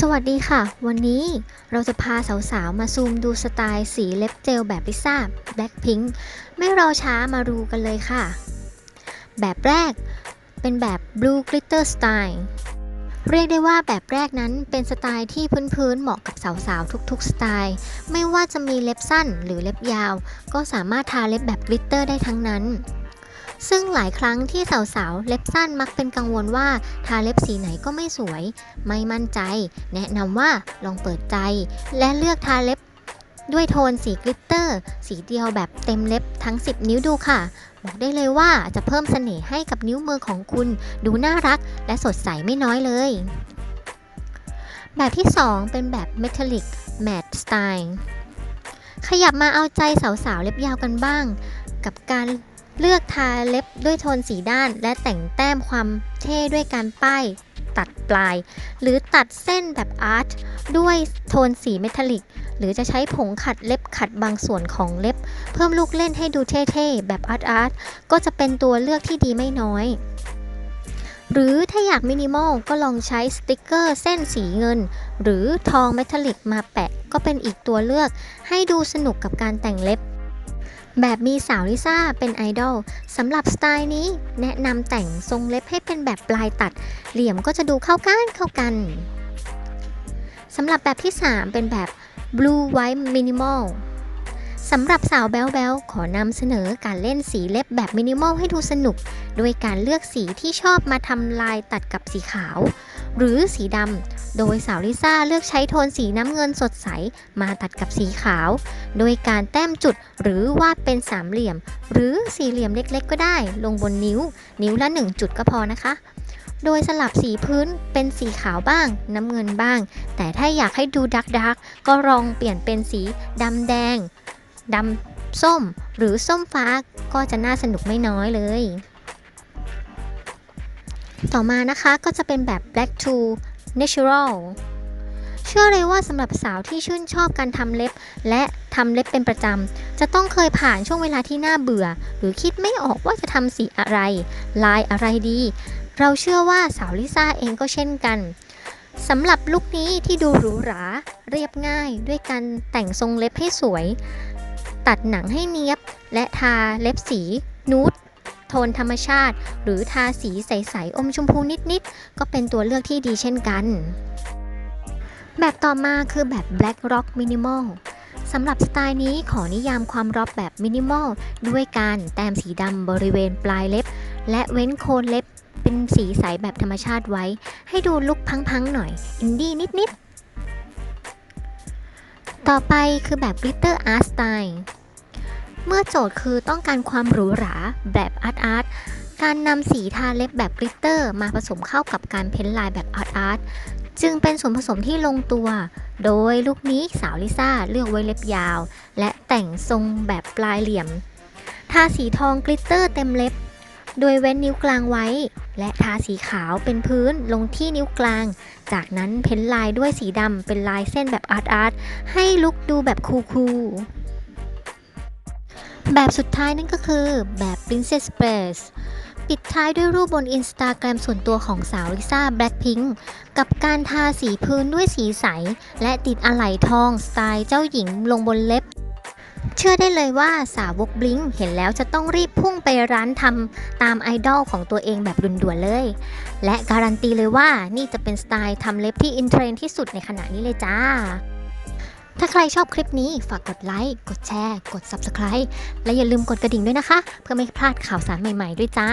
สวัสดีค่ะ วันนี้เราจะพาสาวๆ มาซูมดูสไตล์สีเล็บเจลแบบลิซ่า Blackpink ไม่รอช้ามาดูกันเลยค่ะ แบบแรกเป็นแบบ Blue Glitter Style เรียกได้ว่าแบบแรกนั้นเป็นสไตล์ที่พื้นๆ เหมาะกับสาวๆ ทุกๆ สไตล์ ไม่ว่าจะมีเล็บสั้นหรือเล็บยาว ก็สามารถทาเล็บแบบกลิตเตอร์ได้ทั้งนั้น ซึ่งหลายครั้งที่สาวๆ เล็บสั้นมักเป็นกังวลว่า ทาเล็บสีไหนก็ไม่สวย ไม่มั่นใจ แนะนำว่าลองเปิดใจ และเลือกทาเล็บด้วยโทนสีกลิตเตอร์ สีเดียวแบบเต็มเล็บทั้ง 10 นิ้วดูค่ะ บอกได้เลยว่าจะเพิ่มเสน่ห์ให้กับนิ้วมือของคุณ ดูน่ารัก และสดใสไม่น้อยเลย แบบที่ 2 เป็นแบบ Metallic Matte Style ขยับมาเอาใจสาวๆ เล็บยาวกันบ้าง กับการ เลือกทาเล็บด้วยโทนสีด้าน และแต่งแต้มความเท่ด้วยการป้ายตัดปลาย หรือตัดเส้นแบบอาร์ตด้วยโทนสีเมทัลลิก หรือจะใช้ผงขัดเล็บขัดบางส่วนของเล็บ เพิ่มลูกเล่นให้ดูเท่ๆ แบบอาร์ตอาร์ตก็จะเป็นตัวเลือกที่ดีไม่น้อย หรือถ้าอยากมินิมอลก็ลองใช้สติกเกอร์เส้นสีเงิน หรือทองเมทัลลิกมาแปะก็เป็นอีกตัวเลือก ให้ดูสนุกกับการแต่งเล็บ แบบมีสาวลิซ่าเป็นไอดอลสำหรับสไตล์นี้แนะนำแต่งทรงเล็บให้เป็นแบบปลายตัด เหลี่ยมก็จะดูเข้ากันเข้ากันสำหรับแบบที่ 3 เป็นแบบ blue white minimal สำหรับสาวแบ๊วๆ ขอนำเสนอการเล่นสีเล็บแบบมินิมอลให้ดูสนุก โดยการเลือกสีที่ชอบมาทำลายตัดกับสีขาว หรือสีดำ โดยสาวลิซ่าเลือกใช้โทนสีน้ำเงินสดใส มาตัดกับสีขาว โดยการแต้มจุดหรือวาดเป็นสามเหลี่ยม หรือสี่เหลี่ยมเล็กๆ ก็ได้ ลงบนนิ้ว นิ้วละ 1 จุดก็พอนะคะ โดยสลับสีพื้นเป็นสีขาวบ้าง น้ำเงินบ้าง แต่ถ้าอยากให้ดูดักดักๆก็ลองเปลี่ยนเป็นสีดำแดง ดำส้ม หรือส้มฟ้าก็จะน่าสนุกไม่น้อยเลย ต่อมานะคะก็จะเป็นแบบ black to natural เชื่อเลยว่าสำหรับสาวที่ชื่นชอบการทำเล็บ และทำเล็บเป็นประจำ จะต้องเคยผ่านช่วงเวลาที่น่าเบื่อ หรือคิดไม่ออกว่าจะทำสีอะไร ลายอะไรดี เราเชื่อว่าสาวลิซ่าเองก็เช่นกันสำหรับลุคนี้ที่ดูหรูหรา เรียบง่ายด้วยการแต่งทรงเล็บให้สวย ตัดหนังให้เนียบ และทาเล็บสีนูดโทนธรรมชาติ หรือทาสีใส ๆ อมชมพูนิด ๆ ก็เป็นตัวเลือกที่ดีเช่นกัน แบบต่อมาคือแบบ Black Rock Minimal สำหรับสไตล์นี้ขอนิยามความร็อกแบบมินิมอลด้วยการแต้มสีดำบริเวณปลายเล็บ และเว้นโคนเล็บเป็นสีใสแบบธรรมชาติไว้ ให้ดูลุคพังๆหน่อย อินดี้นิดๆ ต่อไปคือแบบ Glitter Art Style เมื่อโจทย์คือต้องการความหรูหราแบบอาร์ตอาร์ตการนำสีทาเล็บแบบกลิตเตอร์มาผสมเข้ากับการเพ้นลายแบบอาร์ตอาร์ตจึงเป็นส่วนผสมที่ลงตัว โดยลุคนี้สาวลิซ่าเลือกไว้เล็บยาว และแต่งทรงแบบปลายเหลี่ยม ทาสีทองกลิตเตอร์เต็มเล็บ โดยเว้นนิ้วกลางไว้ และทาสีขาวเป็นพื้นลงที่นิ้วกลาง จากนั้นเพ้นท์ลายด้วยสีดำเป็นลายเส้นแบบอาร์ตอาร์ตให้ลุคดูแบบคูลๆแบบสุดท้ายนั่นก็คือแบบ Princess Press ปิดท้ายด้วยรูปบน Instagram ส่วนตัวของสาวลิซ่า Blackpink กับการทาสีพื้นด้วยสีใส และติดอะไหล่ทองสไตล์เจ้าหญิงลงบนเล็บ เชื่อได้เลยว่าสาวกบลิงเห็นแล้วจะต้องรีบพุ่งไปร้านทำตามไอดอลของตัวเองแบบด่วนๆเลย และการันตีเลยว่านี่จะเป็นสไตล์ทำเล็บที่อินเทรนด์ที่สุดในขณะนี้เลยจ้า ถ้าใครชอบคลิปนี้ฝากกดไลค์ กดแชร์ กด Subscribe และอย่าลืมกดกระดิ่งด้วยนะคะ เพื่อไม่พลาดข่าวสารใหม่ๆด้วยจ้า